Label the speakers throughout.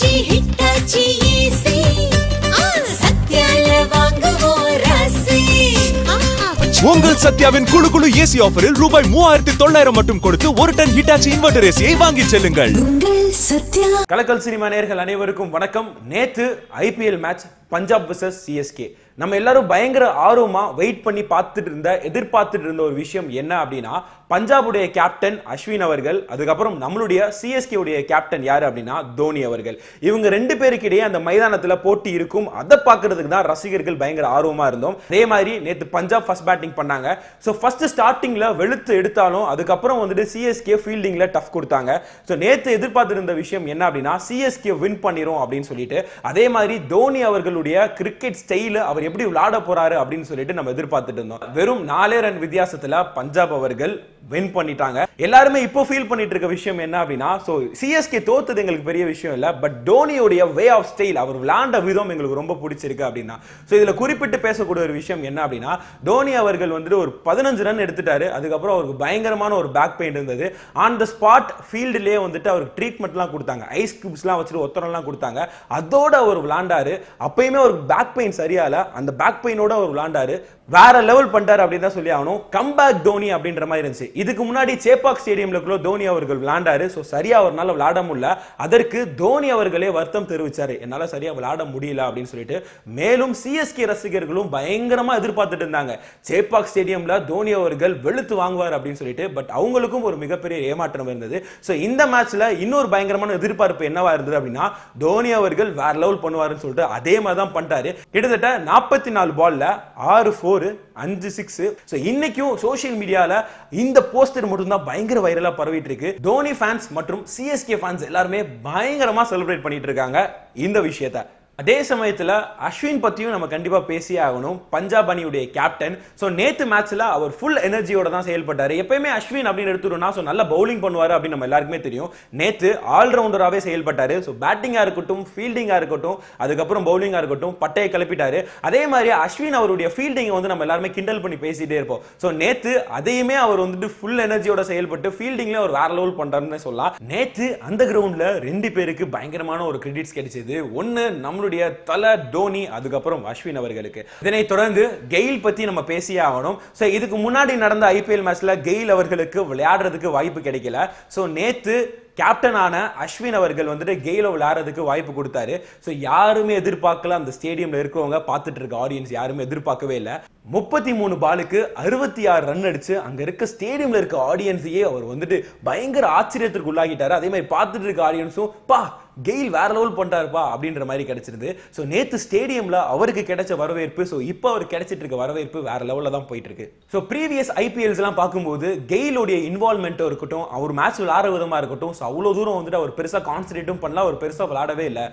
Speaker 1: Hitachi easy சத்யால வாங்குவோம் ராசி.
Speaker 2: உங்கள் சத்யாவின் குழு குழு ஏசி ஆஃபரில் ரூபாய் மூவாயிரத்தி தொள்ளாயிரம் மட்டும் கொடுத்து ஒரு டன் ஹிட்டாச்சி இன்வெர்டர் ஏசியை வாங்கிச் செல்லுங்கள்.
Speaker 1: உங்கள் சத்யா.
Speaker 3: கலக்கல் சினிமா நேயர்கள் அனைவருக்கும் வணக்கம். நேத்து IPL match Punjab versus CSK நம்ம எல்லாரும் பயங்கர ஆர்வமா வெயிட் பண்ணி பார்த்துட்டு இருந்த எதிர்பார்த்துட்டு இருந்த ஒரு விஷயம் என்ன அப்படின்னா பஞ்சாபுடைய கேப்டன் அஸ்வின் அவர்கள் அதுக்கப்புறம் நம்மளுடைய சிஎஸ்கே உடைய கேப்டன் யாரு அப்படின்னா தோனி அவர்கள். இவங்க ரெண்டு பேருக்கிடையே அந்த மைதானத்தில் போட்டி இருக்கும். அதை பார்க்கறதுக்கு தான் ரசிகர்கள் பயங்கர ஆர்வமா இருந்தோம். அதே மாதிரி நேற்று பஞ்சாப் ஃபர்ஸ்ட் பேட்டிங் பண்ணாங்க. ஸோ ஃபர்ஸ்ட் ஸ்டார்டிங்ல வெளுத்து எடுத்தாலும் அதுக்கப்புறம் வந்துட்டு சிஎஸ்கே ஃபீல்டிங்ல டஃப் கொடுத்தாங்க. ஸோ நேற்று எதிர்பார்த்திருந்த விஷயம் என்ன அப்படின்னா சிஎஸ்கே வின் பண்ணிரும் அப்படின்னு சொல்லிட்டு அதே மாதிரி தோனி அவர்கள் அவர்களுடைய கிரிக்கெட் ஸ்டைல அவர் எப்படி விளையாட போறாரு அப்படின்னு சொல்லிட்டு நம்ம எதிர்பார்த்துட்டு இருந்தோம். வெறும் நாலே ரன் வித்தியாசத்துல பஞ்சாப் அவர்கள் வின் பண்ணிட்டாங்க. எல்லாருமே இப்போ ஃபீல் பண்ணிட்டு இருக்க விஷயம் என்ன அப்படின்னா ஸோ சிஎஸ்கே தோத்தது எங்களுக்கு பெரிய விஷயம் இல்ல பட் தோனியுடைய வே ஆஃப் ஸ்டைல் அவர் விளையாண்ட விதம் எங்களுக்கு ரொம்ப பிடிச்சிருக்கு அப்படின்னா. ஸோ இதுல குறிப்பிட்டு பேசக்கூடிய ஒரு விஷயம் என்ன அப்படின்னா டோனி அவர்கள் வந்துட்டு ஒரு பதினஞ்சு ரன் எடுத்துட்டாரு. அதுக்கப்புறம் அவருக்கு பயங்கரமான ஒரு பேக் பெயின் இருந்தது. ஆன் த ஸ்பாட் ஃபீல்டுலேயே வந்துட்டு அவருக்கு ட்ரீட்மெண்ட்லாம் கொடுத்தாங்க. ஐஸ் கியூப்ஸ்லாம் வச்சுட்டு ஒத்தரம்லாம் கொடுத்தாங்க. அதோட அவர் விளாண்டாரு எப்பயுமே ஒரு பேக் பெயின் சரியால அந்த பேக் பெயினோட அவர் விளாண்டாரு வேற லெவல் பண்ணிட்டார் அப்படின்னு தான் சொல்லி ஆகணும். கம்பேக் தோனி அப்படின்ற மாதிரி இருந்துச்சு. இதுக்கு முன்னாடி சேப்பாக் ஸ்டேடியம்ல கூட தோனி அவர்கள் விளாண்டாரு. ஸோ சரியா அவரால் விளாட முடியல. அதற்கு தோனி அவர்களே வருத்தம் தெரிவிச்சாரு. என்னால சரியா விளாட முடியல அப்படின்னு சொல்லிட்டு மேலும் சிஎஸ்கே ரசிகர்களும் பயங்கரமா எதிர்பார்த்துட்டு இருந்தாங்க. சேப்பாக் ஸ்டேடியம்ல தோனி அவர்கள் வெளுத்து வாங்குவார் அப்படின்னு சொல்லிட்டு பட் அவங்களுக்கும் ஒரு மிகப்பெரிய ஏமாற்றம் இருந்தது. ஸோ இந்த மேட்ச்ல இன்னொரு பயங்கரமான எதிர்பார்ப்பு என்னவா இருந்தது அப்படின்னா தோனி அவர்கள் வேற லெவல் பண்ணுவாருன்னு சொல்லிட்டு அதே மாதிரி தான் பண்ணிட்டாரு. கிட்டத்தட்ட நாற்பத்தி நாலு பால்ல ஆறு ஃபோர் அஞ்சு சிக்ஸ் ஸோ இன்னைக்கும் சோஷியல் மீடியால இந்த போஸ்டர் மட்டும் தான் பயங்கர வைரலாக பரவிட்டு இருக்கு தோனி ஃபேன்ஸ் மற்றும் சிஎஸ்கே ஃபேன்ஸ் எல்லாருமே பயங்கரமா செலிப்ரேட் பண்ணிட்டு இருக்காங்க. இந்த விஷயத்தை. அதே சமயத்தில் அஸ்வின் பற்றியும் நம்ம கண்டிப்பாக பேசியே ஆகணும். பஞ்சாப் அணியுடைய கேப்டன் ஸோ நேற்று மேட்ச்சில் அவர் ஃபுல் எனர்ஜியோட தான் செயல்பட்டார். எப்பயுமே அஸ்வின் அப்படின்னு எடுத்துட்டோம்னா ஸோ நல்ல பவுலிங் பண்ணுவார் அப்படின்னு நம்ம எல்லாருக்குமே தெரியும். நேற்று ஆல்ரவுண்டராகவே செயல்பட்டார். ஸோ பேட்டிங்காக இருக்கட்டும் ஃபீல்டிங்காக இருக்கட்டும் அதுக்கப்புறம் பவுலிங்காக இருக்கட்டும் பட்டையை கிளப்பிட்டார். அதே மாதிரி அஸ்வின் அவருடைய ஃபீல்டிங்கை வந்து நம்ம எல்லாருமே கிண்டல் பண்ணி பேசிகிட்டே இருப்போம். ஸோ நேற்று அதையுமே அவர் வந்துட்டு ஃபுல் எனர்ஜியோட செயல்பட்டு ஃபீல்டிங்ல அவர் வேற லெவல் பண்ணுறாருன்னு சொல்லலாம். நேற்று அந்த கிரவுண்டில் ரெண்டு பேருக்கு பயங்கரமான ஒரு கிரெடிட்ஸ் கிடைச்சது. ஒன்று நம்மளுடைய தல டோனி அதுக்கப்புறம் அஸ்வின் அவர்களுக்கு. இதனை தொடர்ந்து கெயில் பத்தி நம்ம பேசியே ஆகணும். ஸோ இதுக்கு முன்னாடி நடந்த ஐபிஎல் மேட்ச்ல கெயில் அவர்களுக்கு விளையாடுறதுக்கு வாய்ப்பு கிடைக்கல. ஸோ நேத்து கேப்டனான அஸ்வின் அவர்கள் வந்துட்டு கெயில விளையாடுறதுக்கு வாய்ப்பு கொடுத்தாரு. ஸோ யாருமே எதிர்பார்க்கல அந்த ஸ்டேடியம்ல இருக்கவங்க பார்த்துட்டு இருக்க ஆடியன்ஸ் யாருமே எதிர்பார்க்கவே இல்லை. முப்பத்தி மூணு பாலுக்கு அறுபத்தி ஆறு ரன் அடிச்சு அங்க இருக்க ஸ்டேடியம்ல இருக்க ஆடியன்ஸையே அவர் வந்துட்டு பயங்கர ஆச்சரியத்திற்கு உள்ளாகிட்டாரு அதே மாதிரி பார்த்துட்டு இருக்க ஆடியன்ஸும் பா கெயில் வேற லெவல் பண்ணிட்டாருப்பா அப்படின்ற மாதிரி கிடைச்சிருது. ஸோ நேற்று ஸ்டேடியம்ல அவருக்கு கிடைச்ச வரவேற்பு ஸோ இப்போ அவர் கிடைச்சிட்டு இருக்க வரவேற்பு வேற லெவலில் தான் போயிட்டு இருக்கு. ஸோ ப்ரீவியஸ் ஐபிஎல்ஸ் எல்லாம் பார்க்கும்போது கெயிலுடைய இன்வால்மெண்ட்டும் இருக்கட்டும் அவர் மேட்ச் விளாட விதமாக இருக்கட்டும் ஸோ அவ்வளோ தூரம் வந்துட்டு அவர் பெருசாக கான்சன்ட்ரேட்டும் பண்ணல அவர் பெருசாக விளையாடவே இல்லை.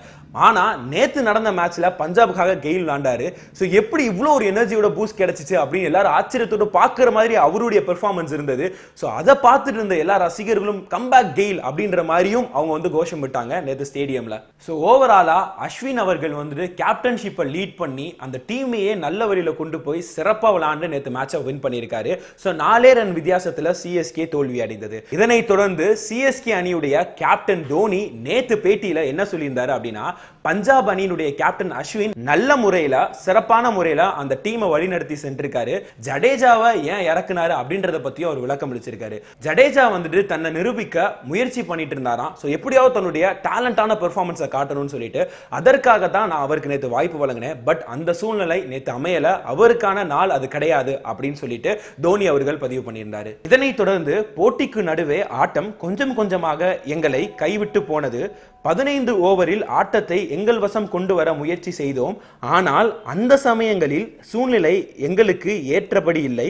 Speaker 3: ஆனால் நேற்று நடந்த மேட்ச்ல பஞ்சாபுக்காக கெயில் விளாண்டாரு ஸோ எப்படி இவ்வளோ ஒரு எனர்ஜியோட பூஸ்ட் கிடைச்சிச்சு அப்படின்னு எல்லாரும் ஆச்சரியத்தோட பார்க்குற மாதிரி அவருடைய பெர்ஃபார்மன்ஸ் இருந்தது. ஸோ அதை பார்த்துட்டு இருந்த எல்லா ரசிகர்களும் கம்பேக் கெயில் அப்படின்ற மாதிரியும் அவங்க வந்து கோஷம் விட்டாங்க நேற்று ஸ்டேடியமில் ஸோ ஓவராலாக அஸ்வின் அவர்கள் வந்துட்டு கேப்டன்ஷிப்பை லீட் பண்ணி அந்த டீமையே நல்ல வழியில் கொண்டு போய் சிறப்பாக விளாண்டு நேற்று மேட்சை வின் பண்ணியிருக்காரு. ஸோ நாலே ரன் வித்தியாசத்தில் சிஎஸ்கே தோல்வி அடைந்தது. இதனைத் தொடர்ந்து சிஎஸ்கே அணியுடைய கேப்டன் தோனி நேற்று பேட்டியில் என்ன சொல்லியிருந்தாரு அப்படின்னா பஞ்சாப் அணியினுடைய கேப்டன் அஸ்வின் நல்ல முறையில் சிறப்பான முறையில் அந்த டீமை வழிநடத்தி சென்றிருக்காரு. ஜடேஜாவை ஏன் இறக்குனாரு அப்படின்றத பற்றியும் அவர் விளக்கம் அளிச்சிருக்காரு. ஜடேஜா வந்துட்டு தன்னை நிரூபிக்க முயற்சி பண்ணிட்டு இருந்தாராம். ஸோ எப்படியாவது தன்னுடைய கரெக்டான பெர்ஃபார்மன்ஸை காட்டணும்னு சொல்லிட்டு அதற்காக தான் நான் அவருக்கு நேற்று வாய்ப்பு வழங்கினேன். பட் அந்த சூழ்நிலை நேற்று அமையல. அவருக்கான நாள் அது கிடையாது அப்படின்னு சொல்லிட்டு தோனி அவர்கள் பதிவு பண்ணியிருந்தார். இதனை தொடர்ந்து போட்டிக்கு நடுவே ஆட்டம் கொஞ்சம் கொஞ்சமாக எங்களை கைவிட்டு போனது. பதினைந்து ஓவரில் ஆட்டத்தை எங்கள் வசம் கொண்டு வர முயற்சி செய்தோம். ஆனால் அந்த சமயங்களில் சூழ்நிலை எங்களுக்கு ஏற்றபடி இல்லை.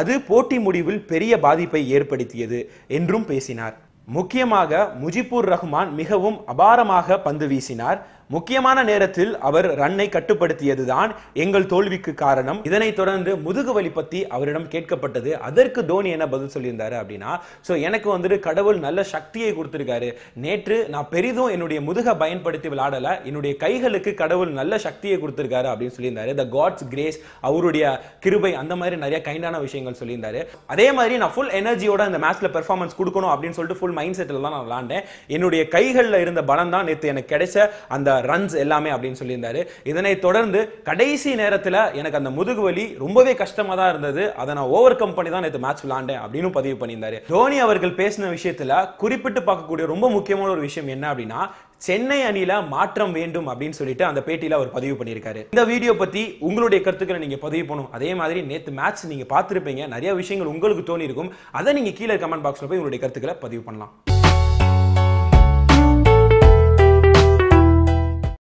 Speaker 3: அது போட்டி முடிவில் பெரிய பாதிப்பை ஏற்படுத்தியது என்றும் பேசினார். முக்கியமாக முஜிபுர் ரஹ்மான் மிகவும் அபாரமாக பந்து வீசினார். முக்கியமான நேரத்தில் அவர் ரன்னை கட்டுப்படுத்தியதுதான் எங்கள் தோல்விக்கு காரணம். இதனைத் தொடர்ந்து முதுகு வலி பத்தி அவரிடம் கேட்கப்பட்டது. அதற்கு தோனி என்ன பதில் சொல்லியிருந்தாரு அப்படின்னா சோ எனக்கு வந்துட்டு கடவுள் நல்ல சக்தியை கொடுத்திருக்காரு. நேற்று நான் பெரிதும் என்னுடைய முதுக பயன்படுத்தி விளையாடல. என்னுடைய கைகளுக்கு கடவுள் நல்ல சக்தியை கொடுத்திருக்காரு அப்படின்னு சொல்லியிருந்தாரு. த காட்ஸ் கிரேஸ் அவருடைய கிருபை அந்த மாதிரி நிறைய கைண்டான விஷயங்கள் சொல்லியிருந்தாரு. அதே மாதிரி நான் ஃபுல் எனர்ஜியோட அந்த மேட்ச்ல பெர்ஃபார்மன்ஸ் கொடுக்கணும் அப்படின்னு சொல்லிட்டு ஃபுல் மைண்ட் செட்டில் தான் நான் விளாண்டேன் என்னுடைய கைகளில் இருந்த பலம் தான் நேற்று எனக்கு கிடைச்ச அந்த ரன்ஸ் எல்லாமே அப்படின்னு சொல்லியிருந்தாரு. இதனை தொடர்ந்து கடைசி நேரத்தில் எனக்கு அந்த முதுகு வலி ரொம்பவே கஷ்டமா தான் இருந்தது. அதை நான் ஓவர் கம் பண்ணி தான் நேற்று மேட்ச் விளாண்டேன் அப்படின்னு பதிவு பண்ணியிருந்தாரு. தோனி அவர்கள் பேசின விஷயத்துல குறிப்பிட்டு பார்க்கக்கூடிய ரொம்ப முக்கியமான ஒரு விஷயம் என்ன அப்படின்னா சென்னை அணியில மாற்றம் வேண்டும் அப்படின்னு சொல்லிட்டு அந்த பேட்டியில அவர் பதிவு பண்ணியிருக்காரு. இந்த வீடியோ பத்தி உங்களுடைய கருத்துக்களை நீங்க பதிவு பண்ணும் அதே மாதிரி நேத்து மேட்ச் நீங்க பார்த்துருப்பீங்க. நிறைய விஷயங்கள் உங்களுக்கு தோணி இருக்கும் அதை நீங்க கீழே கமெண்ட் பாக்ஸ்ல போய் உங்களுடைய கருத்துக்களை பதிவு பண்ணலாம்.